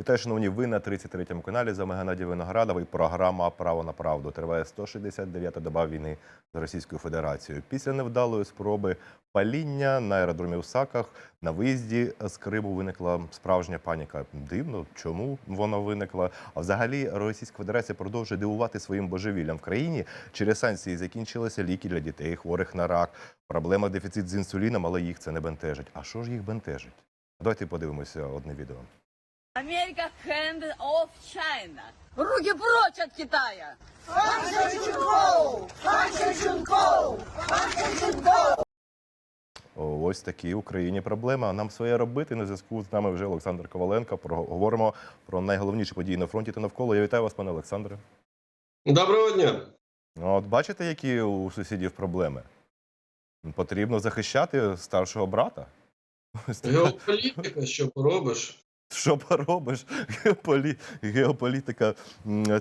Вітаю, шановні, ви на 33-му каналі. З вами Геннадій Виноградовий. Програма Право на правду триває 169-та доба війни з Російською Федерацією. Після невдалої спроби паління на аеродромі у Саках на виїзді з Криму виникла справжня паніка. Дивно, чому вона виникла? А взагалі Російська Федерація продовжує дивувати своїм божевіллям в країні. Через санкції закінчилися ліки для дітей, хворих на рак. Проблема дефіцит з інсуліном, але їх це не бентежить. А що ж їх бентежить? Давайте подивимося одне відео. Америка hand off China. Руки прочь от Китая! Ось такі в Україні проблеми. А нам своє робити. На зв'язку з нами вже Олександр Коваленко. Про- Говоримо про найголовніші події на фронті та навколо. Я вітаю вас, пане Олександре. Доброго дня. Ну, От бачите, які у сусідів проблеми? Потрібно захищати старшого брата. Геополітика, що поробиш? Що поробиш? Геополі... Геополітика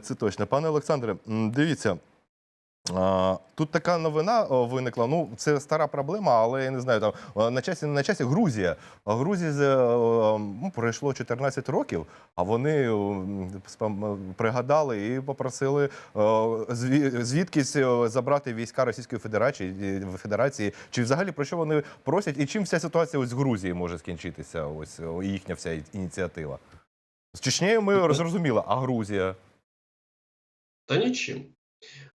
це точно. Пане Олександре, дивіться. Тут така новина виникла. Ну, це стара проблема, але я не знаю. Там на часі на часі Грузія. Е, ну, пройшло 14 років, а вони пригадали і попросили звідкись забрати війська Російської Федерації Федерації. Чи взагалі про що вони просять? І чим вся ситуація ось з Грузії може скінчитися? Ось їхня вся ініціатива. З Чечнею ми зрозуміли, а Грузія. Та нічим.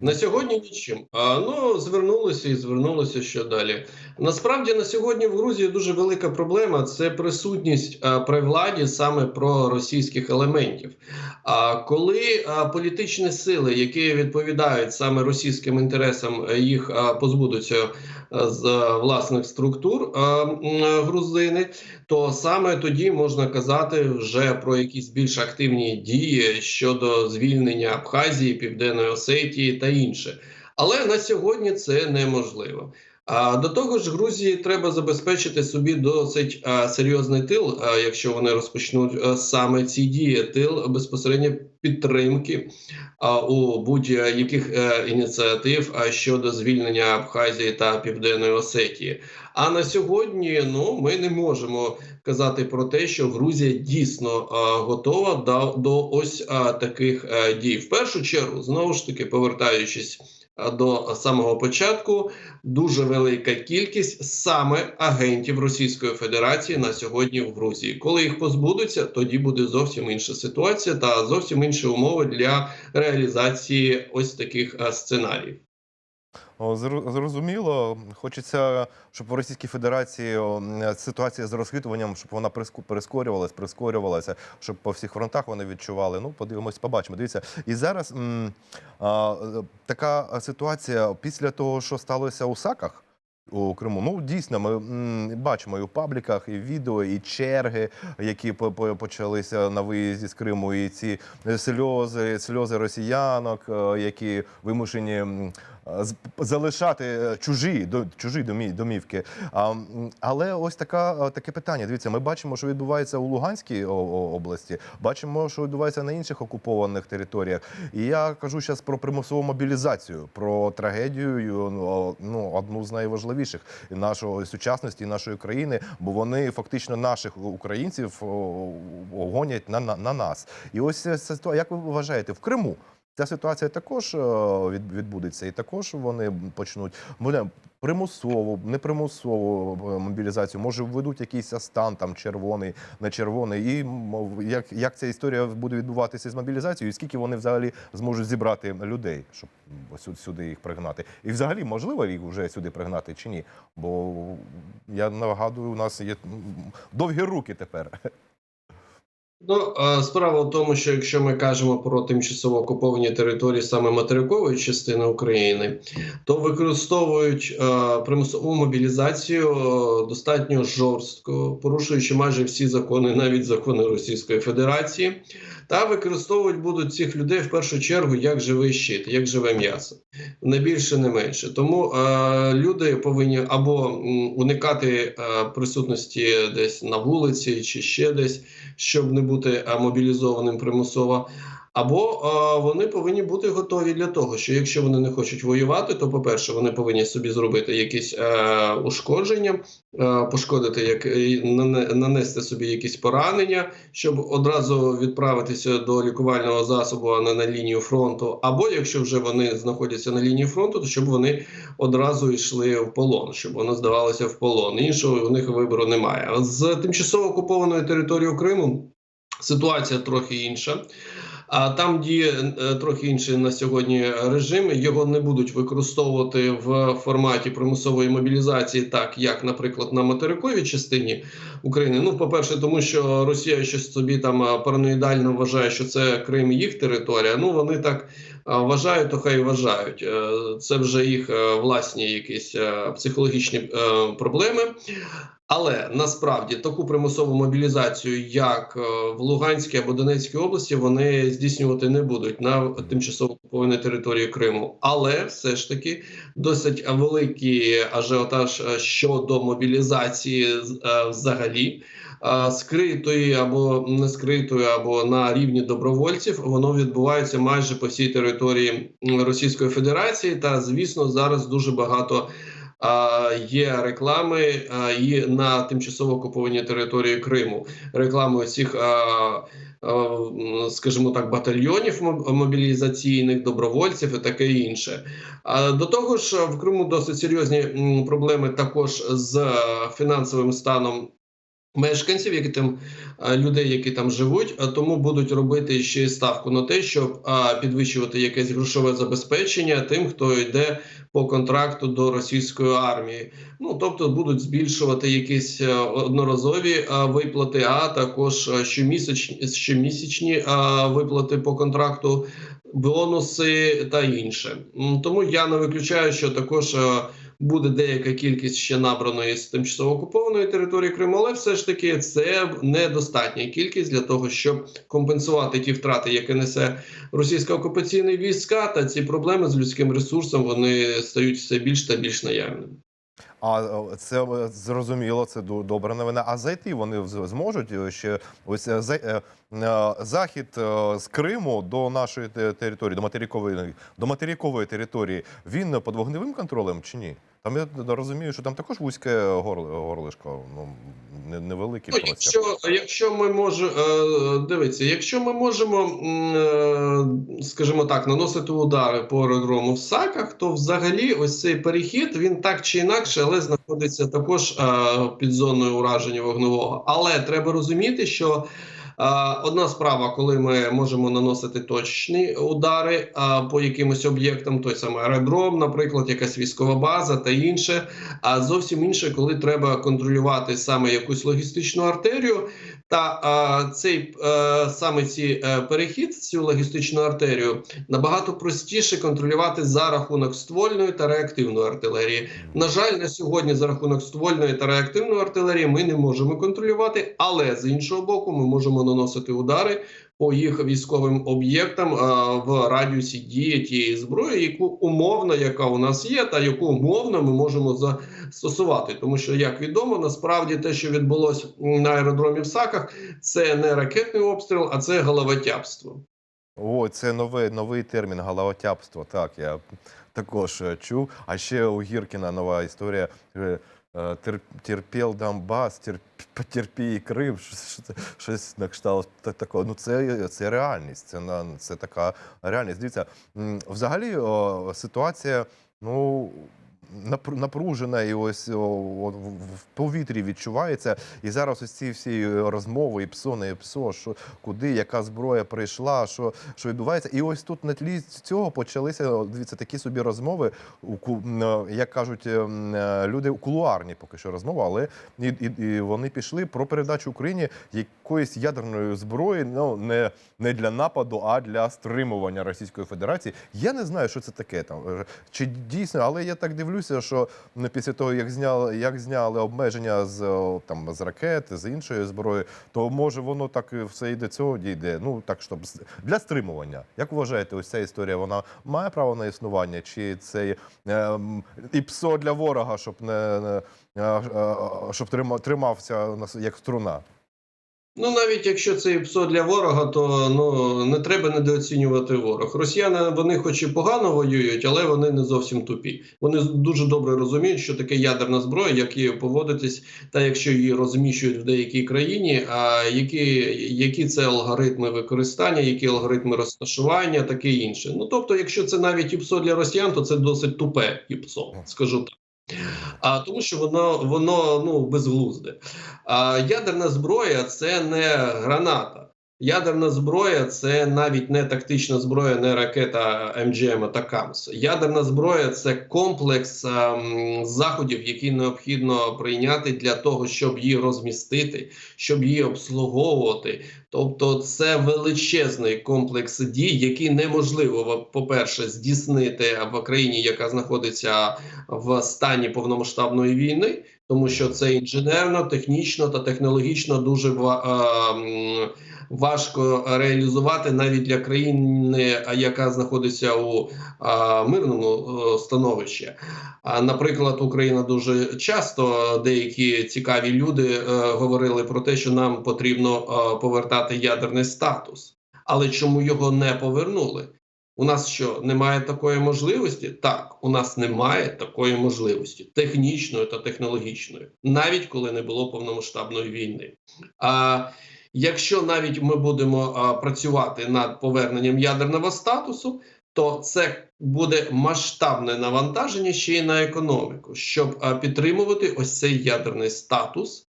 На сьогодні нічим. А, ну, звернулися і звернулися що далі. Насправді на сьогодні в Грузії дуже велика проблема це присутність а, при владі саме про російських елементів. А коли а, політичні сили, які відповідають саме російським інтересам, їх а, позбудуться з е, власних структур грузини, то саме тоді можна казати вже про якісь більш активні дії щодо звільнення Абхазії, Південної Осетії та інше. Але на сьогодні це неможливо. До того ж, Грузії треба забезпечити собі досить серйозний тил, якщо вони розпочнуть саме ці дії, тил безпосередньо підтримки у будь-яких е, ініціатив щодо звільнення Абхазії та Південної Осетії. А на сьогодні ну ми не можемо казати про те, що Грузія дійсно готова до, до ось таких дій. В першу чергу, знову ж таки, повертаючись до самого початку, дуже велика кількість саме агентів Російської Федерації на сьогодні в Грузії. Коли їх позбудуться, тоді буде зовсім інша ситуація та зовсім інші умови для реалізації ось таких сценаріїв. Зрозуміло, хочеться, щоб у Російській Федерації ситуація з розхитуванням, щоб вона прискорювалась, прискорювалася, щоб по всіх фронтах вони відчували. Ну, подивимось, побачимо. Дивіться, і зараз м, а, така ситуація після того, що сталося у Саках. У Криму, ну дійсно, ми м, бачимо і у пабліках, і відео, і черги, які по- по- почалися на виїзді з Криму, і ці сльози, сльози росіянок, е, які вимушені залишати е, чужі до чужі домі, домівки. А, але ось така е, таке питання. Дивіться, ми бачимо, що відбувається у Луганській області. Бачимо, що відбувається на інших окупованих територіях. І я кажу зараз про примусову мобілізацію, про трагедію, ну, ну одну з найважливіших нашої сучасності, нашої країни, бо вони фактично наших українців гонять на, на, на нас. І ось ситуація, як ви вважаєте, в Криму Ця ситуація також е, відбудеться, і також вони почнуть буде примусову, непримусову е, мобілізацію. Може, введуть якийсь стан там червоний, не червоний. І як, як ця історія буде відбуватися з мобілізацією, і скільки вони взагалі зможуть зібрати людей, щоб сюди їх пригнати? І взагалі можливо їх вже сюди пригнати чи ні? Бо я нагадую, у нас є довгі руки тепер. Ну, справа в тому, що якщо ми кажемо про тимчасово окуповані території саме материкової частини України, то використовують е, примусову мобілізацію е, достатньо жорстко, порушуючи майже всі закони, навіть закони Російської Федерації, та використовують будуть цих людей в першу чергу як живий щит, як живе м'ясо, не більше, не менше. Тому е, люди повинні або уникати е, присутності десь на вулиці чи ще десь щоб не бути е, мобілізованим примусово, або е, вони повинні бути готові для того, що якщо вони не хочуть воювати, то по-перше, вони повинні собі зробити якісь е, ушкодження, е, пошкодити, як нанести собі якісь поранення, щоб одразу відправитися до лікувального засобу, а не на лінію фронту. Або якщо вже вони знаходяться на лінії фронту, то щоб вони одразу йшли в полон, щоб вони здавалися в полон. Іншого у них вибору немає. З тимчасово окупованої території Криму ситуація трохи інша. А там діє е, трохи інший на сьогодні режим. Його не будуть використовувати в форматі примусової мобілізації, так як, наприклад, на материковій частині України. Ну, по-перше, тому що Росія щось собі там е, параноїдально вважає, що це Крим їх територія. Ну вони так е, вважають, то хай вважають. Це вже їх власні якісь психологічні проблеми. Але насправді таку примусову мобілізацію, як е, в Луганській або Донецькій області, вони здійснювати не будуть на тимчасово окупованій території Криму. Але все ж таки досить великий ажіотаж е, щодо мобілізації е, взагалі. Скритої або не скритої, або на рівні добровольців, воно відбувається майже по всій території Російської Федерації. Та звісно, зараз дуже багато є реклами і на тимчасово окупованій території Криму. Реклами цих, скажімо так, батальйонів мобілізаційних добровольців і таке інше. До того ж, в Криму досить серйозні проблеми також з фінансовим станом. Мешканців, які там е, людей, які там живуть, тому будуть робити ще ставку на те, щоб підвищувати якесь грошове забезпечення тим, хто йде по контракту до російської армії. Ну тобто будуть збільшувати якісь е, одноразові е, виплати, а також е, щомісячні щомісячні е, виплати по контракту, бонуси та інше. Тому я не виключаю, що також. Буде деяка кількість ще набраної з тимчасово окупованої території Криму, але все ж таки це недостатня кількість для того, щоб компенсувати ті втрати, які несе російська окупаційна війська, та ці проблеми з людським ресурсом вони стають все більш та більш наявними. А е, це е, зрозуміло, це добра новина. А зайти вони зможуть е, ще ось за- захід з Криму до нашої території, до материкової до материкової території. Він під вогневим контролем чи ні? Там я розумію, що там також вузьке горлишко, ну не- Ну, простір. якщо, якщо ми можемо е, дивіться, якщо ми можемо, е, скажімо так, наносити удари по аеродрому в САКах, то взагалі ось цей перехід він так чи інакше, але знаходиться також е, під зоною ураження вогневого. Але треба розуміти, що одна справа, коли ми можемо наносити точні удари по якимось об'єктам, той самий аеродром, наприклад, якась військова база та інше. А зовсім інше, коли треба контролювати саме якусь логістичну артерію, та цей е, саме ці е, перехід, цю логістичну артерію, набагато простіше контролювати за рахунок ствольної та реактивної артилерії. На жаль, на сьогодні за рахунок ствольної та реактивної артилерії ми не можемо контролювати, але з іншого боку, ми можемо наносити удари по їх військовим об'єктам в радіусі дії тієї зброї, яку умовно, яка у нас є, та яку умовно ми можемо застосувати. Тому що, як відомо, насправді те, що відбулося на аеродромі в Саках, це не ракетний обстріл, а це головотяпство. О, це новий, новий термін галавотяпство. Так, я також е, чув. А ще у Гіркіна нова історія. Е, тер- Терпіл Донбас, терп, і Крим, щось, на кшталт та- такого. Ну це, це реальність. Це, це така реальність. Дивіться, взагалі ситуація, ну. Напр- Напружена і ось в- повітрі відчувається. І зараз ось ці всі розмови, і ПСО, не ПСО, що куди, яка зброя прийшла, що, що відбувається. І ось тут на тлі цього почалися дивіться такі собі розмови, е, як кажуть ем, е, люди кулуарні поки що розмови, але і, і, і вони пішли про передачу Україні якоїсь ядерної зброї, ну не, не для нападу, а для стримування Російської Федерації. Я не знаю, що це таке там. е, Чи дійсно, але я так дивлюся, що після того, як зняли, як зняли обмеження з там з ракет, з іншої зброї, то може воно так все і до цього дійде. Ну так щоб для стримування. Як вважаєте, ось ця історія вона має право на існування? Чи це ем, і псо для ворога, щоб не, не е, е, щоб трима- тримався як струна? Ну, навіть якщо це і ПСО для ворога, то ну не треба недооцінювати ворог. Росіяни вони, хоч і погано воюють, але вони не зовсім тупі. Вони дуже добре розуміють, що таке ядерна зброя, як її поводитись, та якщо її розміщують в деякій країні, а які, які це алгоритми використання, які алгоритми розташування, таке інше. Ну тобто, якщо це навіть і ПСО для росіян, то це досить тупе і ПСО, скажу так. А тому, що воно воно ну безглузде. А ядерна зброя це не граната. Ядерна зброя це навіть не тактична зброя, не ракета МГМ та КАМС. Ядерна зброя це комплекс ем, заходів, які необхідно прийняти для того, щоб її розмістити, щоб її обслуговувати. Тобто, це величезний комплекс дій, який неможливо, по-перше, здійснити в країні, яка знаходиться в стані повномасштабної війни, тому що це інженерно, технічно та технологічно дуже важко реалізувати навіть для країни, яка знаходиться у мирному становищі. Наприклад, Україна дуже часто деякі цікаві люди е, говорили про те, що нам потрібно повертати ядерний статус. Але чому його не повернули? У нас що немає такої можливості? Так, у нас немає такої можливості технічної та технологічної, навіть коли не було повномасштабної війни. А якщо навіть ми будемо а, працювати над поверненням ядерного статусу, то це буде масштабне навантаження ще й на економіку, щоб а, підтримувати ось цей ядерний статус,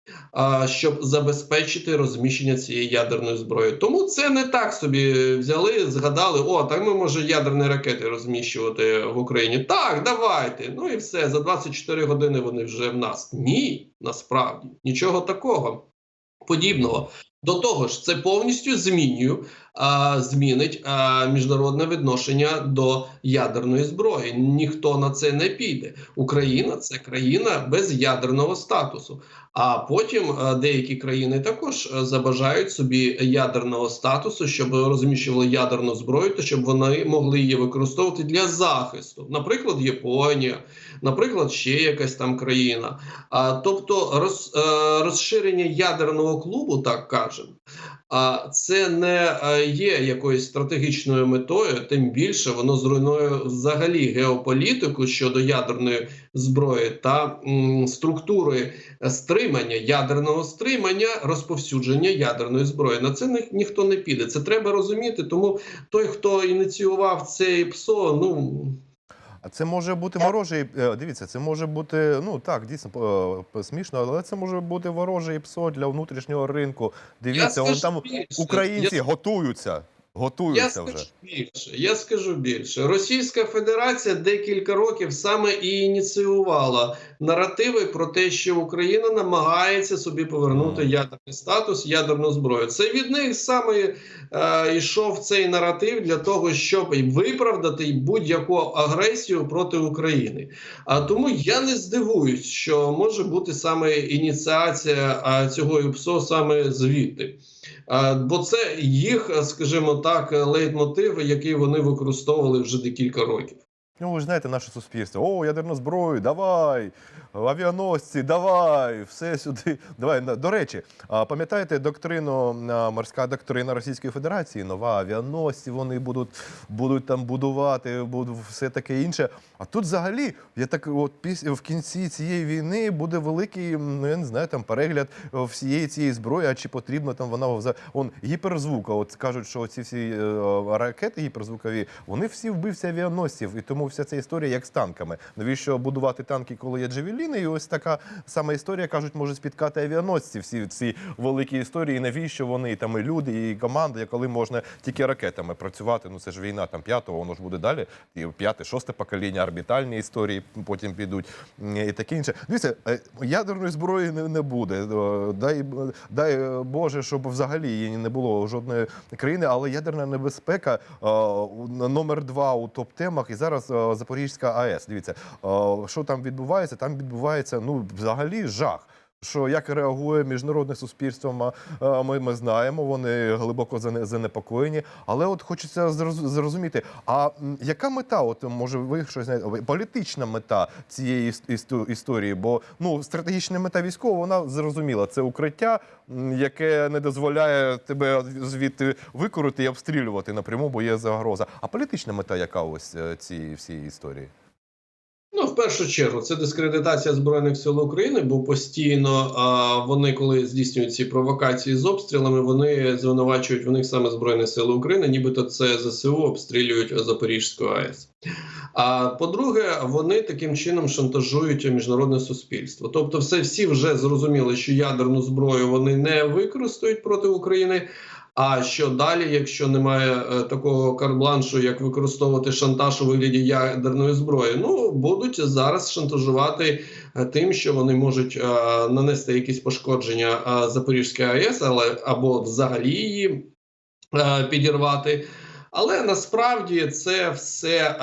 щоб забезпечити розміщення цієї ядерної зброї. Тому це не так собі взяли, згадали: о, так ми може ядерні ракети розміщувати в Україні. Так, давайте. Ну і все за 24 години вони вже в нас. Ні, насправді нічого такого подібного. До того ж, це повністю змінює, а, змінить а, міжнародне відношення до ядерної зброї. Ніхто на це не піде. Україна це країна без ядерного статусу. А потім а, деякі країни також забажають собі ядерного статусу, щоб розміщували ядерну зброю, та щоб вони могли її використовувати для захисту. Наприклад, Японія, наприклад, ще якась там країна. А, тобто роз, е, розширення ядерного клубу, так кажемо, а це не е, є якоюсь стратегічною метою, тим більше воно зруйнує взагалі геополітику щодо ядерної зброї та м, структури стримання ядерного стримання, розповсюдження ядерної зброї. На це ні, ніхто не піде. Це треба розуміти. Тому той, хто ініціював цей ПСО, ну А це може бути ворожий. е, Дивіться, це може бути ну так, дійсно е, смішно, але це може бути ворожий ПСО для внутрішнього ринку. Дивіться, вон там українці Я- готуються. Я скажу вже. більше. Я скажу більше. Російська Федерація декілька років саме і ініціювала наративи про те, що Україна намагається собі повернути Мгм. ядерний статус, ядерну зброю. Це від них саме е, йшов цей наратив для того, щоб виправдати будь-яку агресію проти України. А тому я не здивуюсь, що може бути саме ініціація цього ЮПСО саме звідти. А, Бо це їх, скажімо так, лейтмотив, який вони використовували вже декілька років. Ну, ви знаєте, наше суспільство. О, ядерну зброю, давай, авіаносці, давай, все сюди. Давай. До речі, пам'ятаєте доктрину, морська доктрина Російської Федерації? Нова авіаносці вони будуть, будуть там будувати, будуть все таке інше. А тут взагалі, я так от в кінці цієї війни буде великий, ну я не знаю, там перегляд е, всієї цієї зброї, а чи потрібно там вона вза- он гіперзвук. От кажуть, що ці всі е, ракети гіперзвукові, вони всі вбивці авіаносців, і тому вся ця історія як з танками. Навіщо будувати танки, коли є джавеліни? І ось така сама історія кажуть, може спіткати авіаносці. Всі ці великі історії. Навіщо вони там і люди, і команди, коли можна тільки ракетами працювати? Ну це ж війна там п'ятого, воно ж буде далі. І п'яте, шосте покоління, орбітальні історії потім підуть і таке інше. Дивіться, е, ядерної зброї не, буде. Е, Дай дай е, Боже, щоб взагалі її не було жодної країни, але ядерна небезпека номер два у топ-темах. І зараз Запорізька АЕС. Дивіться, що там відбувається? Там відбувається ну взагалі жах. Що як реагує міжнародне суспільство, а, ми, ми знаємо, вони глибоко зане- занепокоєні. Але от хочеться зрозуміти, а яка мета? От може ви щось знаєте, політична мета цієї історії? Бо ну стратегічна мета військова, вона зрозуміла. Це укриття, яке не дозволяє тебе звідти викорити і обстрілювати напряму, бо є загроза. А політична мета, яка ось е, цієї всієї історії? Ну, в першу чергу, це дискредитація збройних сил України, бо постійно а, вони, коли здійснюють ці провокації з обстрілами, вони звинувачують в них саме збройні сили України, нібито це ЗСУ обстрілюють Запорізьку АЕС. А по-друге, вони таким чином шантажують міжнародне суспільство. Тобто, все всі вже зрозуміли, що ядерну зброю вони не використають проти України. А що далі, якщо немає е, такого карбланшу, як використовувати шантаж у вигляді ядерної зброї? Ну будуть зараз шантажувати е, тим, що вони можуть е, нанести якісь пошкодження Запорізькій АЕС, але або взагалі її підірвати. Але насправді це все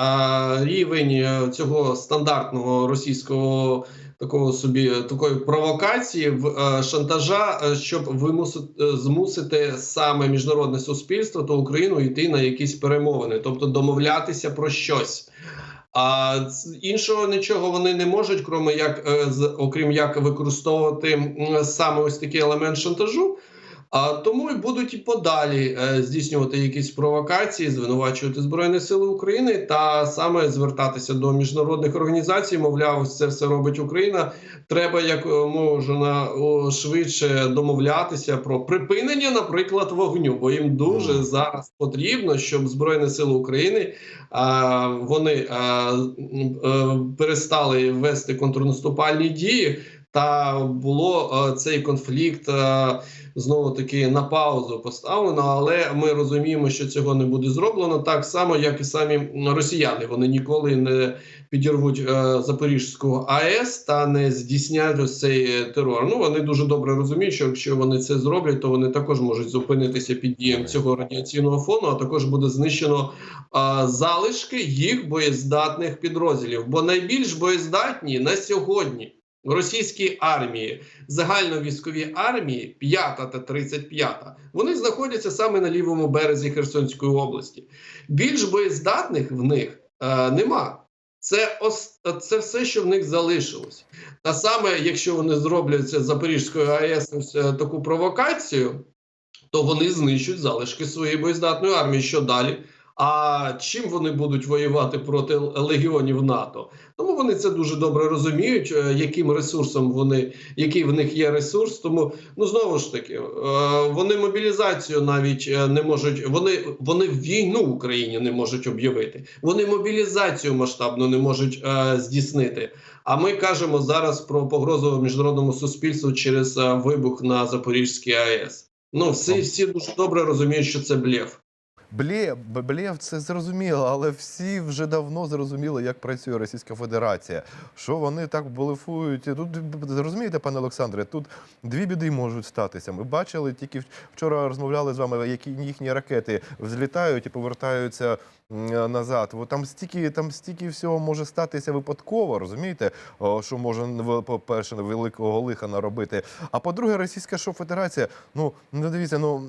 рівень цього стандартного російського такого собі такої провокації в е, шантажа, е, щоб вимусити е, змусити саме міжнародне суспільство та Україну йти на якісь перемовини, тобто домовлятися про щось. А іншого нічого вони не можуть, крім як е, окрім як використовувати саме ось такий елемент шантажу. А тому і будуть і подалі е, здійснювати якісь провокації, звинувачувати збройні сили України та саме звертатися до міжнародних організацій. Мовляв, це все робить Україна. Треба як е, можна швидше домовлятися про припинення, наприклад, вогню, бо їм дуже зараз потрібно, щоб збройні сили України вони е, перестали вести контрнаступальні дії. Та було е, цей конфлікт е, знову таки на паузу поставлено, але ми розуміємо, що цього не буде зроблено так само, як і самі росіяни. Вони ніколи не підірвуть е, Запорізьку АЕС та не здійснять ось цей терор. Ну вони дуже добре розуміють, що якщо вони це зроблять, то вони також можуть зупинитися під дієм цього радіаційного фону. А також буде знищено залишки їх боєздатних підрозділів. Бо найбільш боєздатні на сьогодні. Російській армії, загальновійськовій армії, 5 та 35, вони знаходяться саме на лівому березі Херсонської області. Більш боєздатних в них е, нема. Це це все, що в них залишилось. Та саме, якщо вони зроблять з Запорізькою АЕС е, таку провокацію, то вони знищують залишки своєї боєздатної армії. Що далі? А чим вони будуть воювати проти легіонів НАТО? Тому вони це дуже добре розуміють, е, яким ресурсом вони, який в них є ресурс. Тому ну знову ж таки, е, вони мобілізацію навіть е, не можуть. Вони вони війну в Україні не можуть об'явити. Вони мобілізацію масштабно не можуть здійснити. А ми кажемо зараз про погрозу міжнародному суспільству через вибух на Запорізькій АЕС. Ну всі, всі дуже добре розуміють, що це блеф. Блє, блєв, це зрозуміло, але всі вже давно зрозуміли, як працює Російська Федерація. Що вони так блефують. Тут зрозумієте, пане Олександре, тут дві біди можуть статися. Ми бачили тільки вчора розмовляли з вами, які їхні ракети взлітають і повертаються назад. От Там стільки, там стільки всього може статися випадково, розумієте? Що може по-перше, великого лиха наробити. А по-друге, Російська що Федерація, ну ну дивіться, ну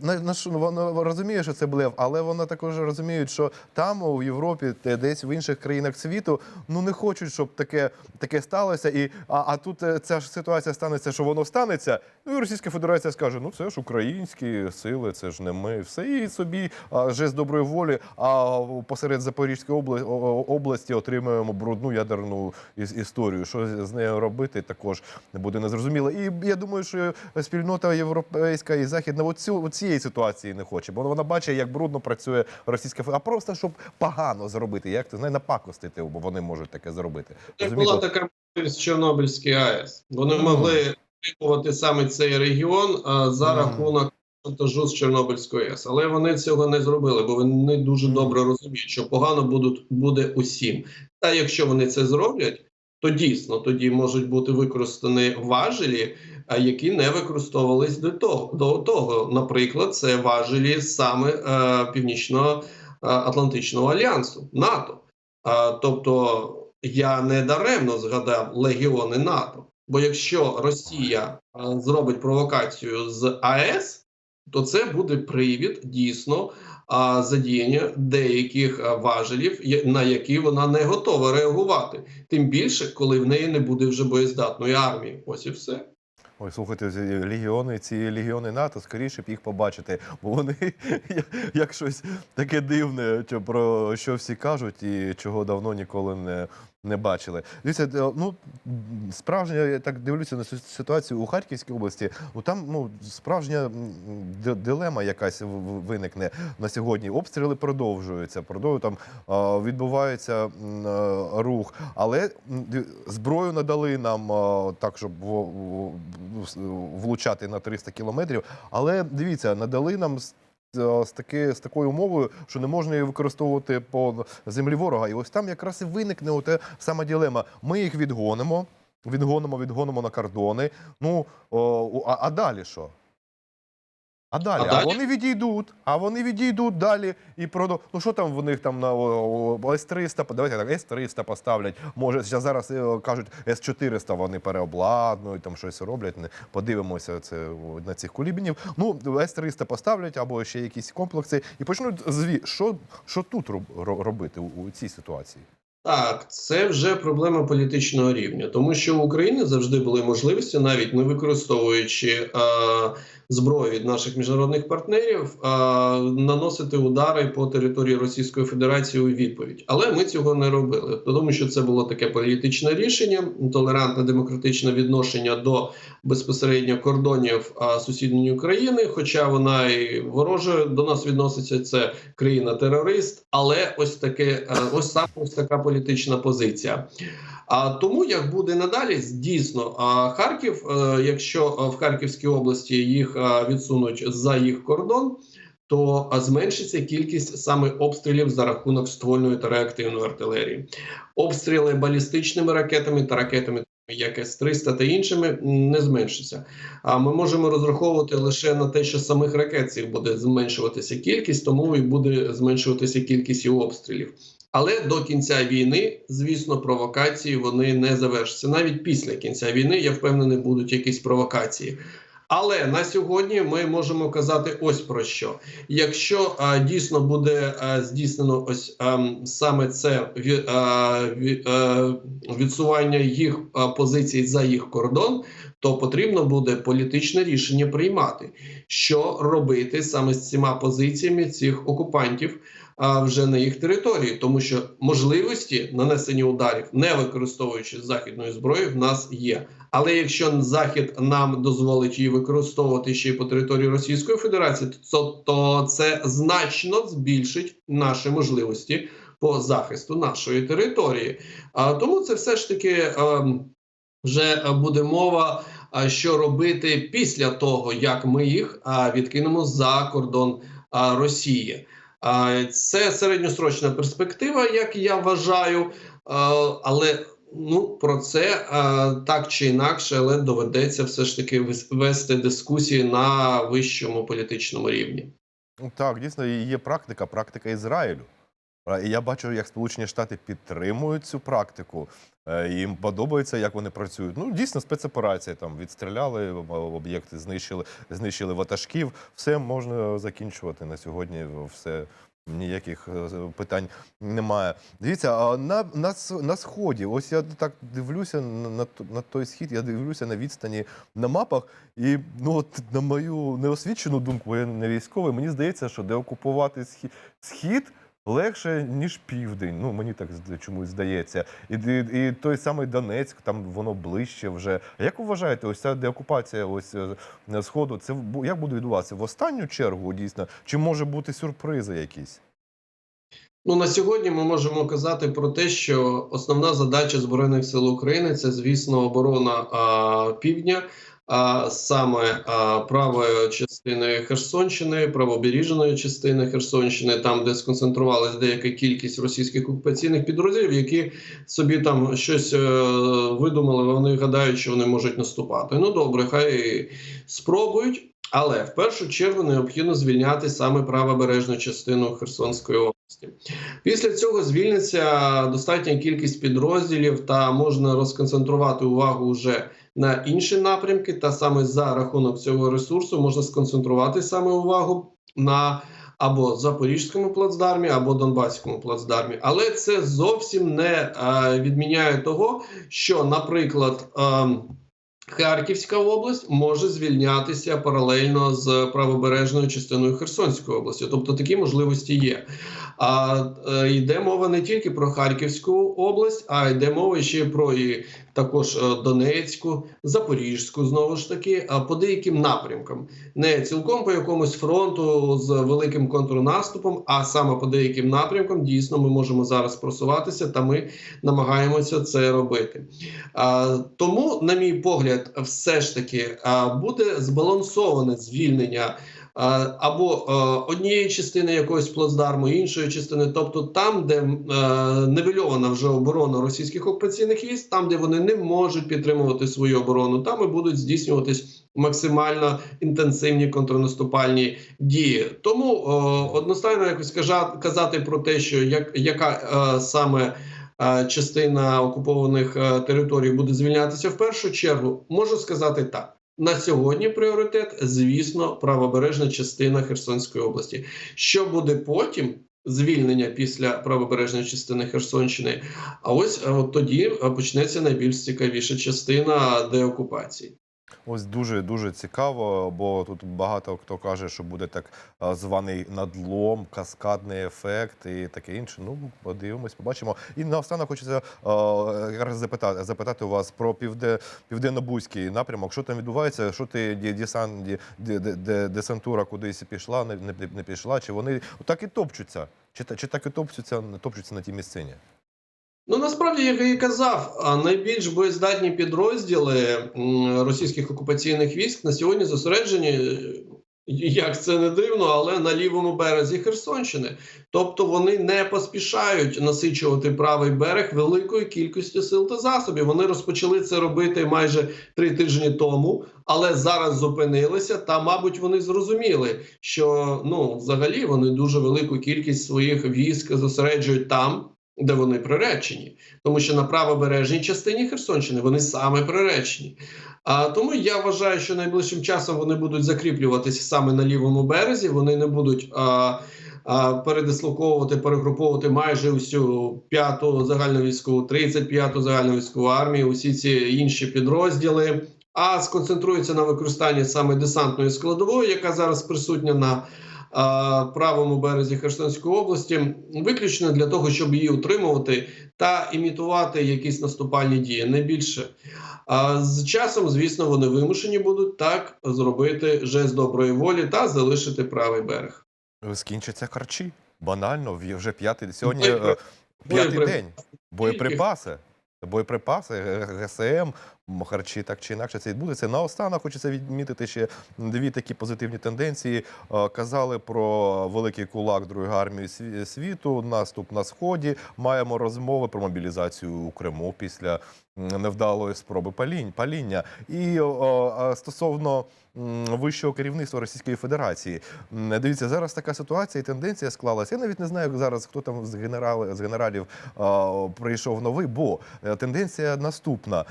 на, на ну, вона розуміє, що це блеф, але вона також розуміє, що там у Європі, де- десь в інших країнах світу, ну не хочуть, щоб таке, таке сталося. І а, а тут е, ця ж ситуація станеться, що воно станеться. Ну і Російська Федерація скаже: ну це ж українські сили, це ж не ми. Все і собі а, жест доброї волі. А посеред Запорізької області отримуємо брудну ядерну історію. Що з нею робити, також буде незрозуміло. І я думаю, що спільнота європейська і західна от цієї ситуації не хоче, бо вона бачить, як брудно працює Російська. А просто щоб погано зробити, як ти знає, напакостити, бо вони можуть таке зробити. Це була така можливість в Чорнобильській АЕС. Вони Мгм. могли підтримувати саме цей регіон а, за Мгм. рахунок шантажу з Чорнобильської АЕС. Але вони цього не зробили, бо вони дуже добре розуміють, що погано будуть, буде усім. Та якщо вони це зроблять, то дійсно тоді можуть бути використані важелі, які не використовувались до того. До того, наприклад, це важелі саме е, Північного е, Атлантичного альянсу НАТО. А, тобто я не даремно згадав легіони НАТО. Бо якщо Росія а, зробить провокацію з АЕС, то це буде привід дійсно задіяння деяких важелів, на які вона не готова реагувати. Тим більше, коли в неї не буде вже боєздатної армії. Ось і все. Ой, слухайте, ці легіони, ці легіони НАТО, скоріше б їх побачити, бо вони як- щось таке дивне, про що всі кажуть і чого давно ніколи не, не бачили. Дивіться, е, ну справжня, я так дивлюся на ситуацію у Харківській області. Ну там ну справжня дилема якась виникне на сьогодні. Обстріли продовжуються, продовжують там відбувається е, рух, але зброю надали нам так, щоб влучати на 300 кілометрів. Але дивіться, надали нам. З- е, таки, з такою умовою, що не можна її використовувати по землі ворога. І ось там якраз і виникне оте сама ділема. Ми їх відгонимо, відгонимо, відгонимо на кордони. Ну, о, а, а далі що? А далі, а, далі? вони відійдуть, а вони відійдуть далі і продов... Ну що там в них там на С-300, давайте так, С-300 поставлять. Може, зараз е, кажуть, С-400 вони переобладнують, там щось роблять. Подивимося це на цих кулібінів. Ну, С-300 поставлять або ще якісь комплекси і почнуть зві. Що, що тут ро- робити у, у цій ситуації? Так, це вже проблема політичного рівня, тому що в Україні завжди були можливості, навіть не використовуючи е, зброю від наших міжнародних партнерів, е, наносити удари по території Російської Федерації у відповідь. Але ми цього не робили, тому що це було таке політичне рішення, толерантне демократичне відношення до безпосередньо кордонів е, сусідньої України, хоча вона і вороже до нас відноситься. Це країна-терорист, але ось таке, е, ось саме ось така політична позиція. А тому як буде надалі, дійсно, Харків, е, якщо е, в Харківській області їх е, відсунуть за їх кордон. То зменшиться кількість саме обстрілів за рахунок ствольної та реактивної артилерії. Обстріли балістичними ракетами та ракетами, як С-300 та іншими, не зменшиться. А ми можемо розраховувати лише на те, що самих ракет цих буде зменшуватися кількість, тому і буде зменшуватися кількість і обстрілів. Але до кінця війни, звісно, провокації вони не завершаться. Навіть після кінця війни, я впевнений, будуть якісь провокації. Але на сьогодні ми можемо казати ось про що. Якщо а, дійсно буде а, здійснено ось ам, саме це ві, а, ві, а, відсування їх а, позицій за їх кордон, то потрібно буде політичне рішення приймати, що робити саме з цими позиціями цих окупантів а, вже на їх території, тому що можливості нанесення ударів, не використовуючи західної зброї, в нас є. Але якщо Захід нам дозволить її використовувати ще й по території Російської Федерації, то, то це значно збільшить наші можливості по захисту нашої території. А тому це все ж таки ем, вже буде мова, а, що робити після того, як ми їх а, відкинемо за кордон а, Росії. Це середньосрочна перспектива, як я вважаю, але ну про це так чи інакше, але доведеться все ж таки вес- вести дискусії на вищому політичному рівні. Так, дійсно, є практика, практика Ізраїлю. І я бачу, як Сполучені Штати підтримують цю практику. Е, Їм подобається, як вони працюють. Ну, дійсно, спецоперація там відстріляли об'єкти, знищили, знищили ватажків. Все можна закінчувати на сьогодні. Все ніяких е, питань немає. Дивіться, а на, на, на сході, ось я так дивлюся на, на, той схід, я дивлюся на відстані на мапах, і ну от на мою неосвічену думку, я не військовий, мені здається, що деокупувати схід, схід легше, ніж південь. Ну мені так чомусь здається. І, і, і той самий Донецьк, там воно ближче вже. Як вважаєте, ось ця деокупація ось е, сходу, це як буде відбуватися? В останню чергу дійсно, чи може бути сюрпризи якісь? Ну на сьогодні ми можемо казати про те, що основна задача збройних сил України це, звісно, оборона а, півдня, а саме а, правої частини Херсонщини, правобережної частини Херсонщини, там де сконцентрувалась деяка кількість російських окупаційних підрозділів, які собі там щось е, видумали. Вони гадають, що вони можуть наступати. Ну добре, хай спробують. Але в першу чергу необхідно звільняти саме правобережну частину Херсонської області. Після цього звільниться достатня кількість підрозділів, та можна розконцентрувати увагу вже на інші напрямки, та саме за рахунок цього ресурсу можна сконцентрувати саме увагу на або Запорізькому плацдармі, або Донбаському плацдармі. Але це зовсім не е, відміняє того, що, наприклад, е, Харківська область може звільнятися паралельно з правобережною частиною Херсонської області, тобто такі можливості є. А е, йде мова не тільки про Харківську область, а йде мова ще про і також е, Донецьку, Запорізьку, знову ж таки, а по деяким напрямкам, не цілком по якомусь фронту з великим контрнаступом, а саме по деяким напрямкам дійсно ми можемо зараз просуватися, та ми намагаємося це робити. Тому, на мій погляд, все ж таки буде збалансоване звільнення. А, Або е, однієї частини якогось плацдарму, іншої частини, тобто там, де е, нивельована вже оборона російських окупаційних військ, там, де вони не можуть підтримувати свою оборону, там і будуть здійснюватись максимально інтенсивні контрнаступальні дії. Тому е, одностайно якось казати про те, що як яка е, саме е, частина окупованих е, територій буде звільнятися в першу чергу, можу сказати так. На сьогодні пріоритет, звісно, правобережна частина Херсонської області. Що буде потім? Звільнення після правобережної частини Херсонщини. А ось е, от тоді е, почнеться найбільш цікавіша частина деокупації. Ось дуже дуже цікаво, бо тут багато хто каже, що буде так званий надлом, каскадний ефект і таке інше. Ну, подивимось, побачимо. І наостанок хочеться якраз запитати, запитати у вас про півде, південно-бузький напрямок. Що там відбувається? Що ти ді- десант, десантура кудись пішла, не, не, не пішла? Чи вони так і топчуться? Чи, чи так і топчуться, топчуться на тій місцині? Ну насправді, як я і казав, найбільш боєздатні підрозділи російських окупаційних військ на сьогодні зосереджені, е, як це не дивно, але на лівому березі Херсонщини. Тобто вони не поспішають насичувати правий берег великою кількістю сил та засобів. Вони розпочали це робити майже три тижні тому, але зараз зупинилися. Та, мабуть, вони зрозуміли, що ну взагалі вони дуже велику кількість своїх військ зосереджують там де вони приречені, тому що на правобережній частині Херсонщини вони саме приречені. А тому я вважаю, що найближчим часом вони будуть закріплюватися саме на лівому березі. Вони не будуть а, а, передислоковувати, перегруповувати майже усю п'яту загальновійськову, 35-ту загальновійськову армію, усі ці інші підрозділи. А сконцентруються на використанні саме десантної складової, яка зараз присутня на правому березі Херсонської області, виключно для того, щоб її утримувати та імітувати якісь наступальні дії, не більше. А з часом, звісно, вони вимушені будуть так зробити жест доброї волі та залишити правий берег. Скінчаться харчі. Банально, вже п'ятий сьогодні е, п'ятий день. Боєприпаси. Боєприпаси, ГСМ, харчі так чи інакше це відбудеться. Наостанок хочеться відмітити ще дві такі позитивні тенденції. Е, Казали про великий кулак Другої армії сві- світу, наступ на сході. Маємо розмови про мобілізацію у Криму після невдалої спроби паління. І стосовно вищого керівництва Російської Федерації. Дивіться, зараз така ситуація і тенденція склалася. Я навіть не знаю зараз, хто там з генерали з генералів прийшов новий, бо е, тенденція наступна.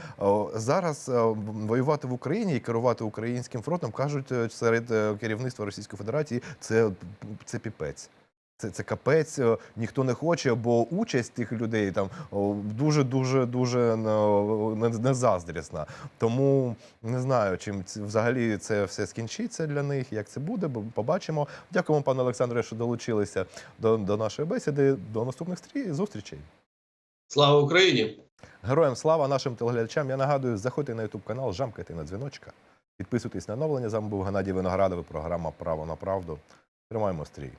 Зараз а, воювати в Україні і керувати українським фронтом кажуть е, серед е, керівництва Російської Федерації. Це, це піпець. Це, це капець, е, ніхто не хоче, бо участь тих людей там дуже дуже дуже не, не заздрісна. Тому не знаю, чим взагалі це все скінчиться для них, як це буде, бо побачимо. Дякуємо, пане Олександре, що долучилися до, до нашої бесіди. До наступних стрі- зустрічей. Слава Україні! Героям слава нашим телеглядачам. Я нагадую, заходьте на ютуб канал, жамкайте на дзвіночка, підписуйтесь на оновлення. З вами був Геннадій Виноградов. Програма Право на правду. Тримаємо стрій.